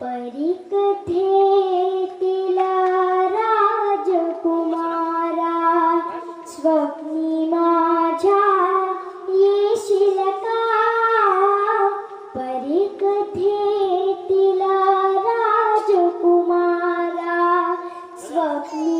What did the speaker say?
परिकथे तिला राजकुमारा स्वप्नी माझ्या येशील का परिकथे तिला राजकुमारा स्वप्नी